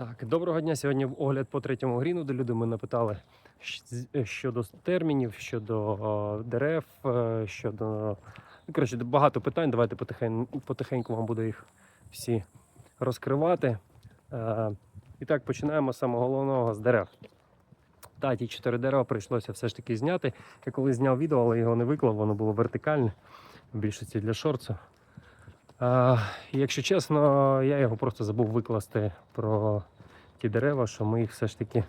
Так, доброго дня. Сьогодні огляд по третьому гріну, де люди мене питали щодо термінів, щодо дерев, е, щодо. Ну, коротше, багато питань. Давайте потихень, потихеньку вам буду їх всі розкривати. Е, І так, починаємо з самого головного з дерев. Так, ті чотири дерева прийшлося все ж таки зняти. Я коли зняв відео, але його не виклав, воно було вертикальне, в більшості для шорцу. Якщо чесно, я його просто забув викласти про ті дерева, що ми їх все ж таки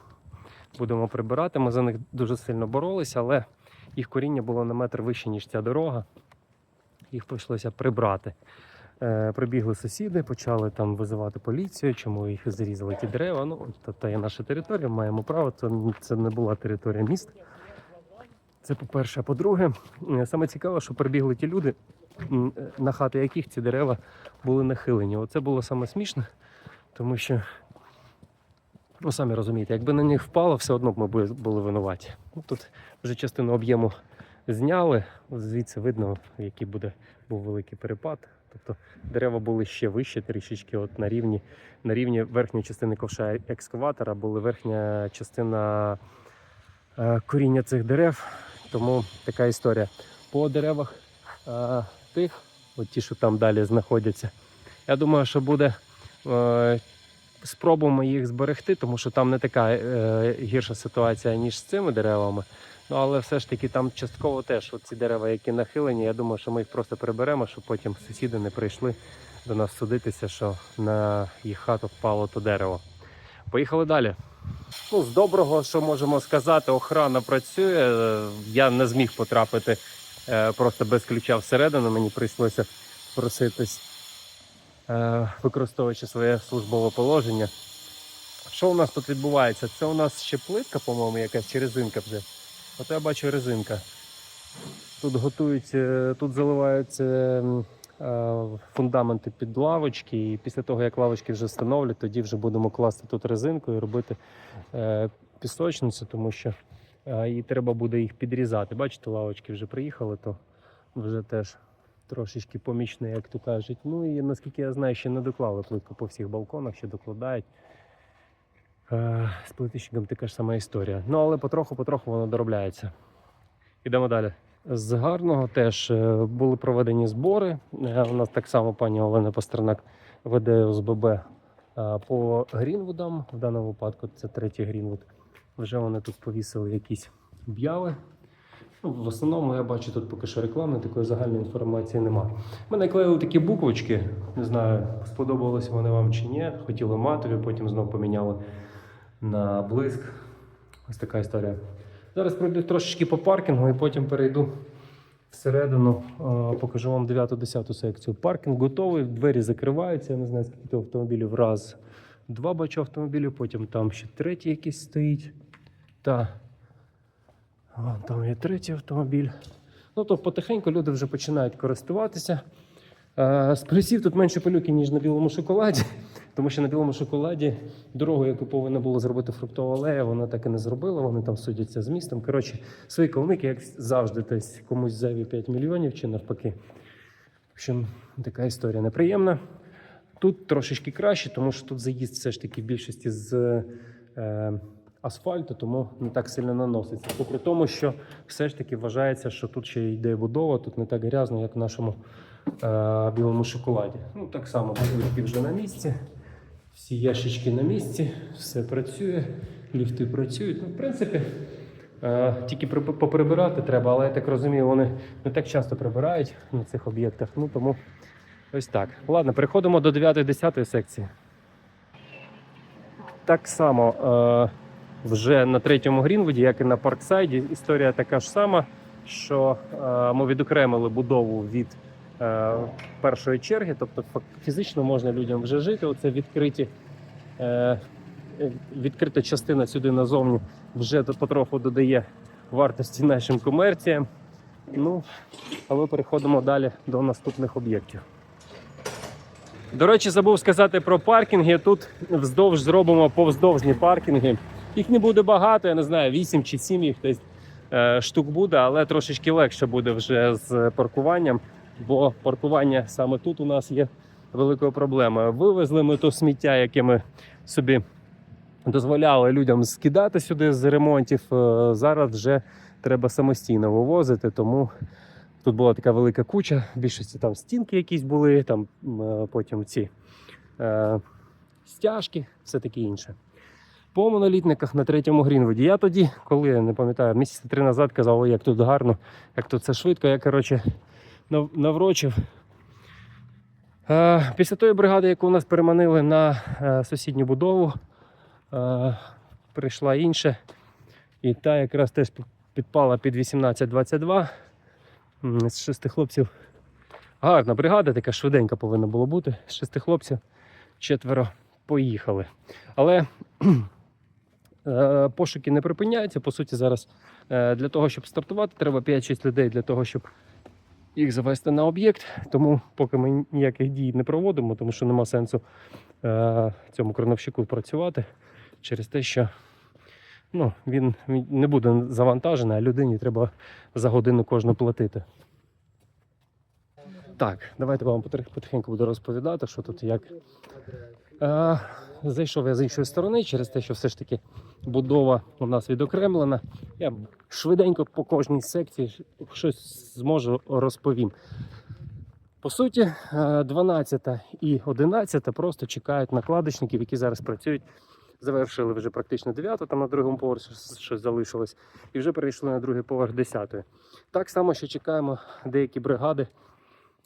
будемо прибирати. Ми за них дуже сильно боролися, але їх коріння було на метр вище, ніж ця дорога. Їх прийшлося прибрати. Е, прибігли сусіди, почали там визивати поліцію, чому їх зрізали ті дерева. Ну, то, є наша територія, маємо право, це не була територія міста. Це по-перше. А по-друге, е, саме цікаве, що прибігли ті люди, е, на хати яких ці дерева були нахилені. Оце було саме смішне, тому що, ну самі розумієте, якби на них впало, все одно б ми були- були винуваті. Ну, тут вже частину об'єму зняли, звідси видно, який буде був великий перепад. Тобто дерева були ще вище, трішечки от на рівні, на рівні верхньої частини ковша екскаватора, була верхня частина е, коріння цих дерев. Тому така історія. По деревах е, тих, от ті, що там далі знаходяться. Я думаю, що буде е, спробуємо їх зберегти, тому що там не така е, гірша ситуація, ніж з цими деревами. Ну, але все ж таки там частково теж ці дерева, які нахилені, я думаю, що ми їх просто приберемо, щоб потім сусіди не прийшли до нас судитися, що на їх хату впало то дерево. Поїхали далі. Ну, з доброго, що можемо сказати, охрана працює. Е, Я не зміг потрапити е, просто без ключа всередину. Мені прийшлося проситись, е, використовуючи своє службове положення. Що у нас тут відбувається? Це у нас ще плитка, по-моєму, якась чи резинка вже. Ото я бачу резинка. Тут готують, тут заливаються фундаменти під лавочки, і після того, як лавочки вже встановлять, тоді вже будемо класти тут резинку і робити е, пісочницю, тому що е, і треба буде їх підрізати. Бачите, лавочки вже приїхали, то вже теж трошечки помічне, як то кажуть. Ну і наскільки я знаю, ще не доклали плитку по всіх балконах, ще докладають. Е, З плиточником така ж сама історія. Ну але потроху-потроху воно доробляється. Ідемо далі. З гарного теж е, були проведені збори. Е, У нас так само пані Олена Пастернак веде ОСББ е, по Грінвудам. В даному випадку це третій Грінвуд. Вже вони тут повісили якісь об'яви. Ну, в основному я бачу тут поки що реклами, такої загальної інформації немає. Ми наклеїли такі буквочки. Не знаю, сподобалось вони вам чи ні. Хотіли матові, потім знов поміняли на блиск. Ось така історія. Зараз пройду трошечки по паркінгу і потім перейду всередину, е, покажу вам 9-10 секцію. Паркінг готовий, двері закриваються. Я не знаю, скільки автомобілів. Раз, два бачу автомобілів, потім там ще третій якийсь стоїть. Та Вон там є третій автомобіль. Ну, то потихеньку люди вже починають користуватися. Е, З плюсів тут менше пилюки, ніж на білому шоколаді, тому що на білому шоколаді дорогу, яку повинна була зробити фруктова алея, вона так і не зробила. Вони там судяться з містом. Коротше, свої ковники, як завжди, тобто комусь зайві 5 мільйонів чи навпаки. В общем, така історія неприємна. Тут трошечки краще, тому що тут заїзд все ж таки в більшості з е, асфальту, тому не так сильно наноситься. Попри тому, що все ж таки вважається, що тут ще йде будова, тут не так грязно, як в нашому е, білому шоколаді. Ну, так само плитки вже на місці, всі ящички на місці, все працює, ліфти працюють. Ну, в принципі, е, тільки поприбирати треба, але я так розумію, вони не так часто прибирають на цих об'єктах. Ну тому ось так. Ладно, переходимо до 9-10 секції. Так само е, вже на третьому Грінвуді, як і на Парксайді, історія така ж сама, що е, ми відокремили будову від першої черги, тобто фізично можна людям вже жити. Оце відкриті, е, е, відкрита частина сюди назовні вже потроху додає вартості нашим комерціям. Ну, але переходимо далі до наступних об'єктів. До речі, забув сказати про паркінги. Тут вздовж зробимо повздовжні паркінги. Їх не буде багато, я не знаю, 8 чи 7 їх десь е, штук буде, але трошечки легше буде вже з паркуванням, бо паркування саме тут у нас є великою проблемою. Вивезли ми то сміття, яке ми собі дозволяли людям скидати сюди з ремонтів. Е, Зараз вже треба самостійно вивозити, тому тут була така велика куча. В більшості там стінки якісь були, там е, потім ці е, стяжки, все таке інше. По монолітниках на третьому Грінвуді. Я тоді, коли я не пам'ятаю, місяці три назад казав, як тут гарно, як тут це швидко. Я коротше наврочив. Е, після тої бригади, яку нас переманили на е, сусідню будову, е, прийшла інша. І та якраз теж підпала під 18-22 з шести хлопців. Гарна бригада, така швиденька повинна було бути. З шести хлопців четверо поїхали. Але пошуки не припиняються. По суті, зараз для того, щоб стартувати, треба 5-6 людей для того, щоб їх завести на об'єкт. Тому поки ми ніяких дій не проводимо, тому що нема сенсу е, цьому крановщику працювати через те, що ну, він, не буде завантажений, а людині треба за годину кожну платити. Так, давайте вам потихеньку буду розповідати, що тут як. Е, зайшов я з іншої сторони через те, що все ж таки будова у нас відокремлена. Я швиденько по кожній секції щось зможу розповім. По суті, е, 12 і 11 просто чекають накладочників, які зараз працюють. Завершили вже практично 9, там на другому поверсі щось- щось залишилось, і вже перейшли на другий поверх 10. Так само, що чекаємо, деякі бригади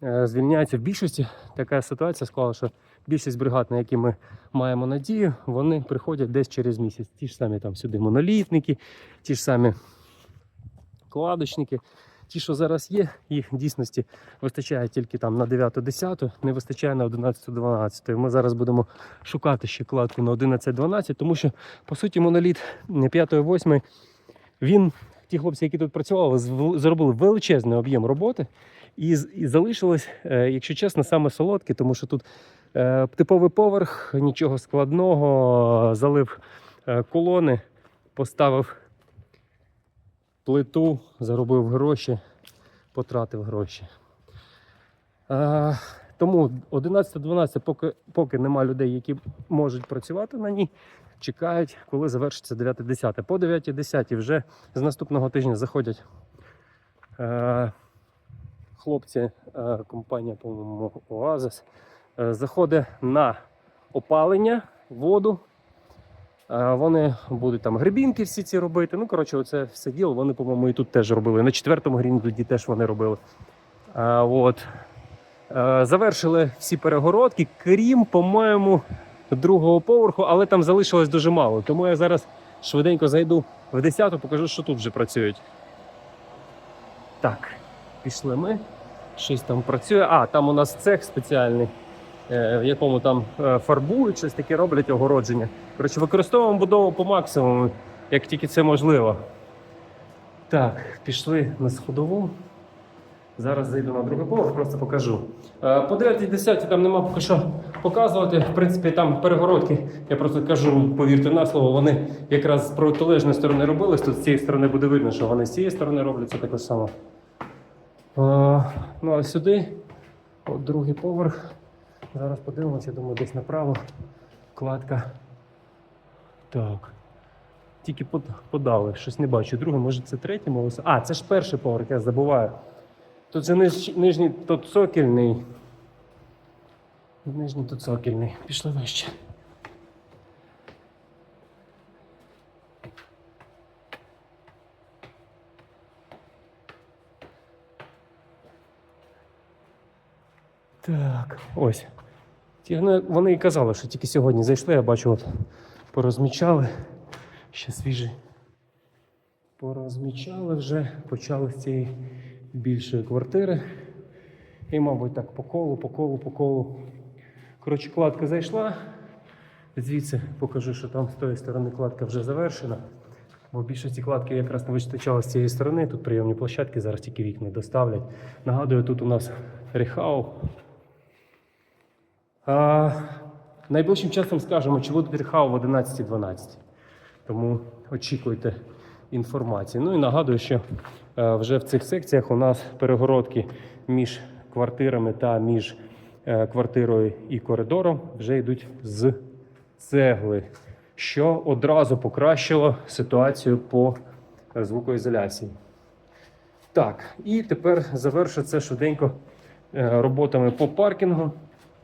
е, звільняються. В більшості така ситуація склала, що більшість бригад, на які ми маємо надію, вони приходять десь через місяць. Ті ж самі там сюди монолітники, ті ж самі кладочники. Ті, що зараз є, їх в дійсності вистачає тільки там на 9-10, не вистачає на 11-12. Ми зараз будемо шукати ще кладку на 11-12, тому що, по суті, моноліт 5-8, він, ті хлопці, які тут працювали, зробили величезний об'єм роботи. І, і залишилось, е, якщо чесно, саме солодке, тому що тут типовий поверх, нічого складного, залив е, колони, поставив плиту, заробив гроші, потратив гроші. Е, тому 11-12, поки, поки нема людей, які можуть працювати на ній, чекають, коли завершиться 9-10. По 9-10 вже з наступного тижня заходять е, хлопці, е, компанія, по-моєму, Оазис, е, заходить на опалення, воду. Е, Вони будуть там грибінки всі ці робити. Ну, коротше, оце все діло. Вони, по-моєму, і тут теж робили. На четвертому грінді теж вони робили. А, от. Е, Завершили всі перегородки, крім, по-моєму, другого поверху, але там залишилось дуже мало. Тому я зараз швиденько зайду в 10-ту, покажу, що тут вже працюють. Так, пішли ми. Щось там працює. А, там у нас цех спеціальний, е, в якому там е, фарбують, щось таке роблять огородження. Коротше, використовуємо будову по максимуму, як тільки це можливо. Так, пішли на сходову. Зараз зайду на другий поверх, просто покажу. Е, По 9-10 там нема поки що показувати. В принципі, там перегородки, я просто кажу, повірте на слово, вони якраз з протилежної сторони робились. Тут з цієї сторони буде видно, що вони з цієї сторони роблять це також само. Е, Ну а сюди, от другий поверх. Зараз подивимося, я думаю, десь направо. Кладка. Так. Тільки подали, щось не бачу. Другий, може це третій молос. А, це ж перший поверх, я забуваю. Тут же ниж, нижній тут цокільний. Нижній тут цокільний. Пішли вище. Так, ось. Ті, ну, Вони і казали, що тільки сьогодні зайшли, я бачу, от порозмічали. Ще свіжі. Порозмічали вже, почали з цієї більшої квартири. І, мабуть, так по колу, по колу, по колу. Коротше, кладка зайшла. Звідси покажу, що там з тої сторони кладка вже завершена. Бо більшості кладки якраз не вистачало з цієї сторони. Тут прийомні площадки, зараз тільки вікна доставлять. Нагадую, тут у нас рехау. А, найближчим часом скажемо, чи буде рехау в 11-12. Тому очікуйте інформації. Ну і нагадую, що е, вже в цих секціях у нас перегородки між квартирами та між е, квартирою і коридором вже йдуть з цегли. що одразу покращило ситуацію по е, звукоізоляції. Так, і тепер завершу це швиденько роботами по паркінгу.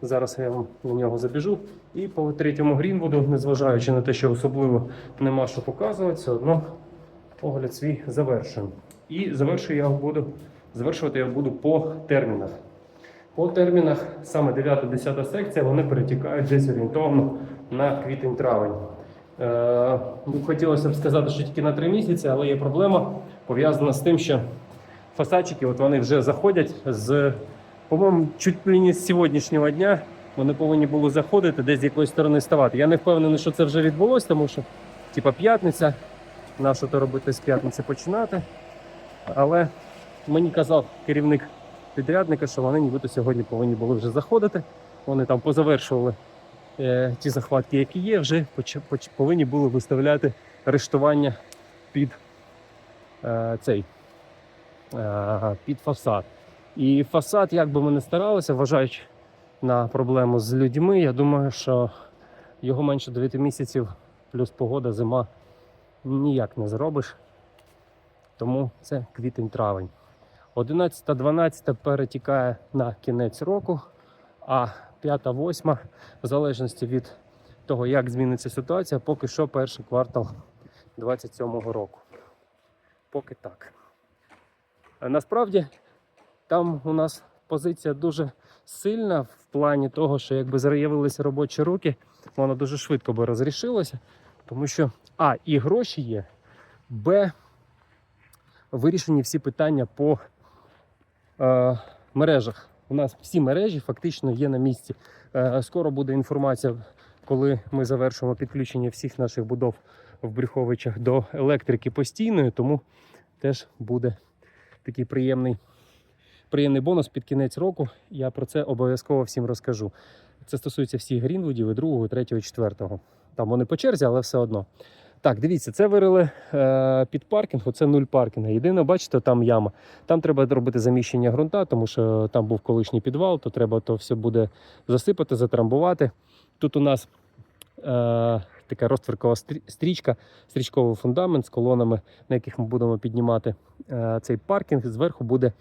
Зараз я вам на нього забіжу. І по третьому Грінвуду, незважаючи на те, що особливо нема що показувати, все одно огляд свій завершую. І завершую я буду, завершувати я буду по термінах. По термінах саме 9-10 секція вони перетікають десь орієнтовно на квітень-травень. Е, ну, хотілося б сказати, що тільки на 3 місяці, але є проблема пов'язана з тим, що фасадчики от вони вже заходять з, по-моєму, чуть не з сьогоднішнього дня. Вони повинні були заходити десь з якоїсь сторони ставати. Я не впевнений, що це вже відбулося, тому що, типа, п'ятниця, на що то робити з п'ятниці починати. Але мені казав керівник підрядника, що вони нібито сьогодні повинні були вже заходити. Вони там позавершували е, ті захватки, які є, вже повинні були виставляти рештування під е, цей е, під фасад. І фасад, як би ми не старалися, вважаючи на проблему з людьми, я думаю, що його менше 9 місяців, плюс погода, зима ніяк не зробиш. Тому це квітень-травень. 11-12 перетікає на кінець року, а 5-8, в залежності від того, як зміниться ситуація, поки що перший квартал 27-го року. Поки так. А насправді там у нас позиція дуже сильна в плані того, що якби з'явилися робочі руки, воно дуже швидко би розрішилося, тому що А, і гроші є, Б, вирішені всі питання по е, мережах. У нас всі мережі фактично є на місці. Е, скоро буде інформація, коли ми завершимо підключення всіх наших будов в Брюховичах до електрики постійної, тому теж буде такий приємний, приємний бонус під кінець року. Я про це обов'язково всім розкажу. Це стосується всіх грінвудів і другого, третього, четвертого. Там вони по черзі, але все одно. Так, дивіться, це вирили е, під паркінг, оце нуль паркінга. Єдине, бачите, там яма. Там треба робити заміщення ґрунта, тому що там був колишній підвал, то треба то все буде засипати, затрамбувати. Тут у нас е, така розтверкова стрічка, стрічковий фундамент з колонами, на яких ми будемо піднімати е, цей паркінг. Зверху буде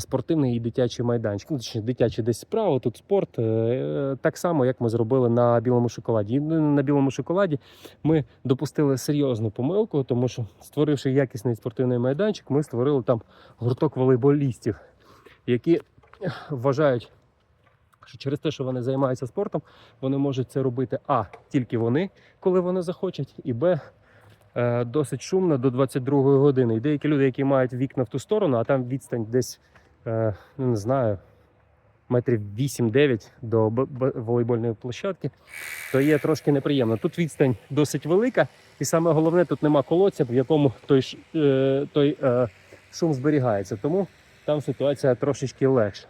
спортивний і дитячий майданчик. Ну, точніше, дитячий десь справа, тут спорт. Е, так само, як ми зробили на білому шоколаді. І На білому шоколаді ми допустили серйозну помилку, тому що створивши якісний спортивний майданчик, ми створили там гурток волейболістів, які вважають, що через те, що вони займаються спортом, вони можуть це робити а тільки вони, коли вони захочуть, і б. е, Досить шумно до 22 години. І деякі люди, які мають вікна в ту сторону, а там відстань десь, е, ну не знаю, метрів 8-9 до волейбольної площадки, то є трошки неприємно. Тут відстань досить велика, і саме головне, тут нема колодця, в якому той, е, той е, шум зберігається. Тому там ситуація трошечки легша.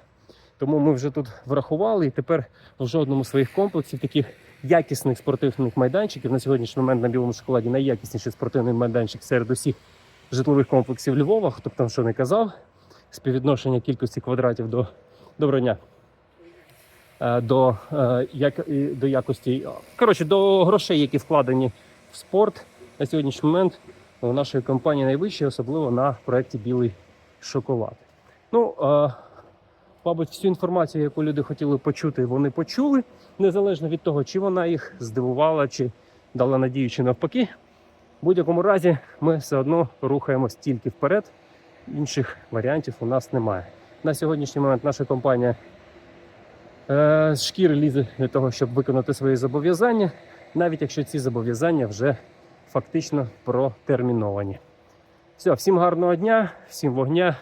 Тому ми вже тут врахували, і тепер в жодному з своїх комплексів таких якісних спортивних майданчиків на сьогоднішній момент на білому шоколаді найякісніший спортивний майданчик серед усіх житлових комплексів Львова, хто б там що не казав, співвідношення кількості квадратів до доброго дня. Е, До, е, як, до якості, коротше, до грошей, які вкладені в спорт на сьогоднішній момент у нашої компанії найвищі, особливо на проєкті Білий шоколад. Ну, е, мабуть, всю інформацію, яку люди хотіли почути, вони почули, незалежно від того, чи вона їх здивувала, чи дала надію, чи навпаки. В будь-якому разі ми все одно рухаємось тільки вперед. Інших варіантів у нас немає. На сьогоднішній момент наша компанія е, шкіри лізе для того, щоб виконати свої зобов'язання, навіть якщо ці зобов'язання вже фактично протерміновані. Все, всім гарного дня, всім вогня,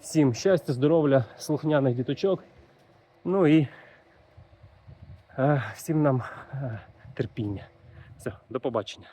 всім щастя, здоров'я, слухняних діточок. Ну і е, всім нам е, терпіння. Все, до побачення.